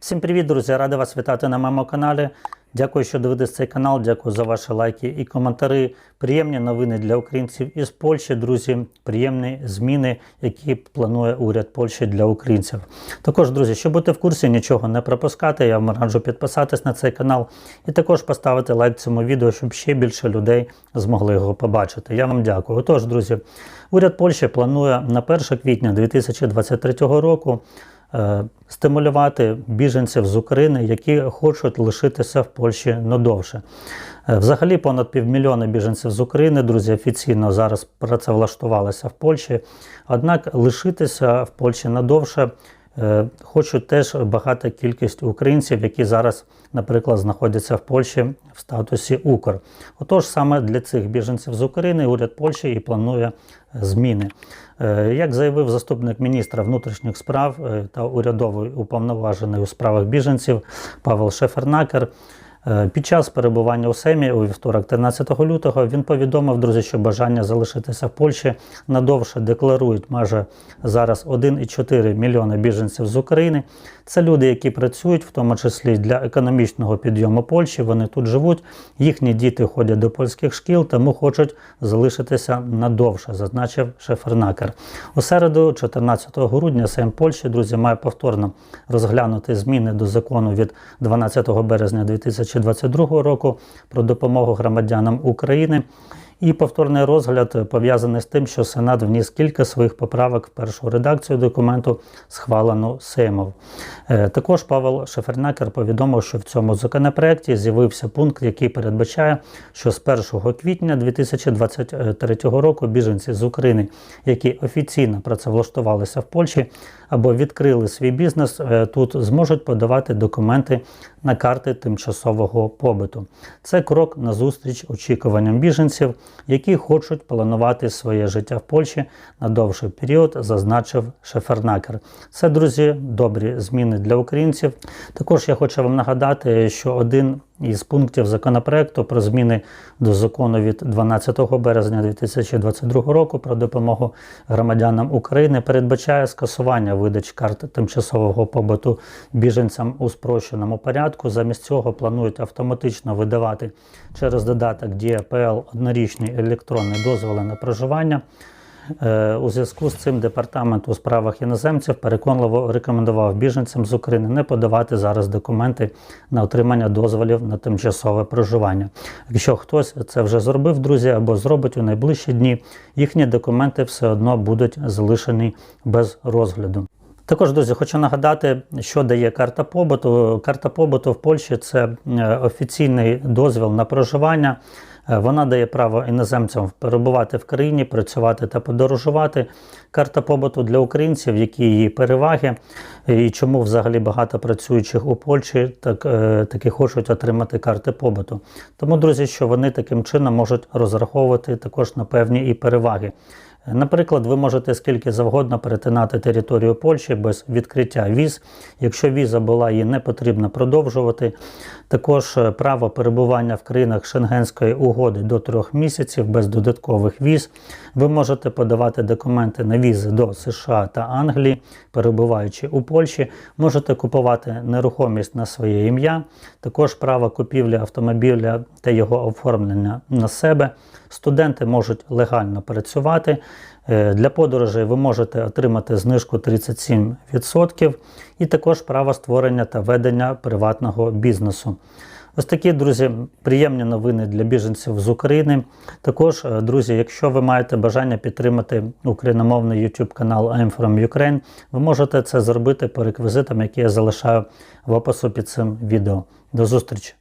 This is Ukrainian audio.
Всім привіт, друзі! Радий вас вітати на моєму каналі. Дякую, що дивитесь цей канал. Дякую за ваші лайки і коментарі. Приємні новини для українців із Польщі, друзі. Приємні зміни, які планує уряд Польщі для українців. Також, друзі, щоб бути в курсі, нічого не пропускати. Я вам раджу підписатись на цей канал і також поставити лайк цьому відео, щоб ще більше людей змогли його побачити. Я вам дякую. Отож, друзі, уряд Польщі планує на 1 квітня 2023 року. Е, стимулювати біженців з України, які хочуть лишитися в Польщі надовше. Е, Взагалі, понад півмільйона біженців з України, друзі, офіційно зараз працевлаштувалися в Польщі. Однак лишитися в Польщі надовше е, хочуть теж багата кількість українців, які зараз, наприклад, знаходяться в Польщі в статусі Укр. Отож, саме для цих біженців з України уряд Польщі і планує зміни. Е, Як заявив заступник міністра внутрішніх справ е, та урядовий уповноважений у справах біженців Павел Шефернакер, е, під час перебування у Семі у вівторок, 13 лютого, він повідомив, друзі, що бажання залишитися в Польщі надовше декларують майже зараз 1,4 мільйони біженців з України. Це люди, які працюють, в тому числі для економічного підйому Польщі. Вони тут живуть, їхні діти ходять до польських шкіл, тому хочуть залишитися надовше, зазначив Шефернакер. У середу, 14 грудня, Сейм Польщі, друзі, має повторно розглянути зміни до закону від 12 березня 2022 року про допомогу громадянам України. І повторний розгляд пов'язаний з тим, що Сенат вніс кілька своїх поправок в першу редакцію документу, схвалену Сеймом. Е, Також Павел Шефернакер повідомив, що в цьому законопроекті з'явився пункт, який передбачає, що з 1 квітня 2023 року біженці з України, які офіційно працевлаштувалися в Польщі або відкрили свій бізнес, е, тут зможуть подавати документи на карти тимчасового побиту. Це крок назустріч очікуванням біженців, які хочуть планувати своє життя в Польщі на довший період, зазначив Шефернакер. Це, друзі, добрі зміни для українців. Також я хочу вам нагадати, що один із пунктів законопроекту про зміни до закону від 12 березня 2022 року про допомогу громадянам України передбачає скасування видач карт тимчасового побуту біженцям у спрощеному порядку. Замість цього планують автоматично видавати через додаток ДіяПЛ однорічні електронні дозволи на проживання. Е, У зв'язку з цим департамент у справах іноземців переконливо рекомендував біженцям з України не подавати зараз документи на отримання дозволів на тимчасове проживання. Якщо хтось це вже зробив, друзі, або зробить у найближчі дні, їхні документи все одно будуть залишені без розгляду. Також, друзі, хочу нагадати, що дає карта побуту. Карта побуту в Польщі це е, офіційний дозвіл на проживання. Вона дає право іноземцям перебувати в країні, працювати та подорожувати. Карта побуту для українців, які її переваги, і чому взагалі багато працюючих у Польщі так, е, таки хочуть отримати карти побуту. Тому, друзі, що вони таким чином можуть розраховувати також на певні і переваги. Наприклад, ви можете скільки завгодно перетинати територію Польщі без відкриття віз. Якщо віза була, її не потрібно продовжувати. Також е, право перебування в країнах Шенгенської угоди до трьох місяців без додаткових віз. Ви можете подавати документи на візи до США та Англії, перебуваючи у Польщі. Можете купувати нерухомість на своє ім'я. Також право купівлі автомобіля та його оформлення на себе. Студенти можуть легально працювати. Е, Для подорожей ви можете отримати знижку 37% і також право створення та ведення приватного бізнесу. Ось такі, друзі, приємні новини для біженців з України. Також, е, друзі, якщо ви маєте бажання підтримати україномовний YouTube канал I'm from Ukraine, ви можете це зробити по реквізитам, які я залишаю в опису під цим відео. До зустрічі!